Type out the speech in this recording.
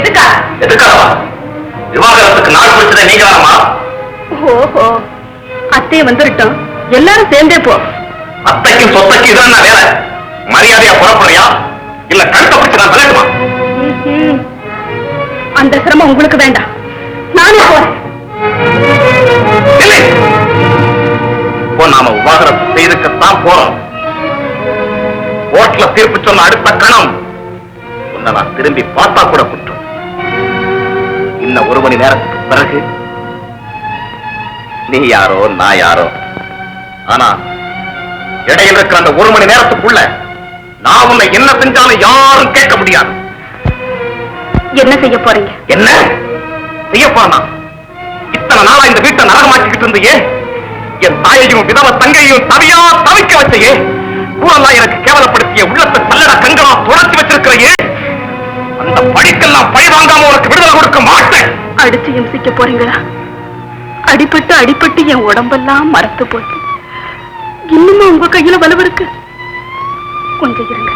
எதுக்கா? எதுக்காகவா? விவாகரத்துக்கு நாள் குறிச்சதை நீங்க தானம்மா ஓஹோ அத்தையை வந்துருட்டோம். எல்லாரும் சேர்ந்தே போ. அத்தைக்கும் சொத்தைக்கும் இது என்ன வேலை? மரியாதையா புறப்படையா இல்ல கழுத்தை பிடிச்சு நான் விளக்குமா. அந்த சிரமம் உங்களுக்கு வேண்டாம். நானே போறேன். இல்லை. இப்போ நாம விவாகரத்து செய்துக்கத்தான் போறோம். கோர்ட்ல தீர்ப்பு சொன்ன அடுத்த கணம். உன்னை நான் திரும்பி பார்த்தா கூட குற்றம். இன்னும் ஒரு மணி நேரத்துக்கு பிறகு? நீ யாரோ நான் யாரோ? ஆனா இடையில் இருக்கிற அந்த ஒரு மணி நேரத்துக்குள்ள நான் உன்னை என்ன செஞ்சாலும் யாரும் கேட்க முடியாது. என்ன செய்ய போறீங்க? என்ன? செய்யப்பானா இத்தனை நாளா இந்த வீட்டை நரகமாக்கிக்கிட்டு இருந்தியே? என் தாயையும் விதவ தங்கையும் தவியா தவிக்க வச்சையே? கூறலாம் எனக்கு கேவலப்படுத்திய உள்ளத்தை சல்லட கங்களா துரத்தி வச்சிருக்கிறையே? அந்த படிக்கெல்லாம் பழி வாங்காம உனக்கு அடிச்சு இம்சிக்க போறீங்களா? அடிபட்டு அடிபட்டு என் உடம்பெல்லாம் மறந்து போச்சு. இன்னுமா உங்க கையில வலுவிருக்கு கொஞ்சம் இருங்க.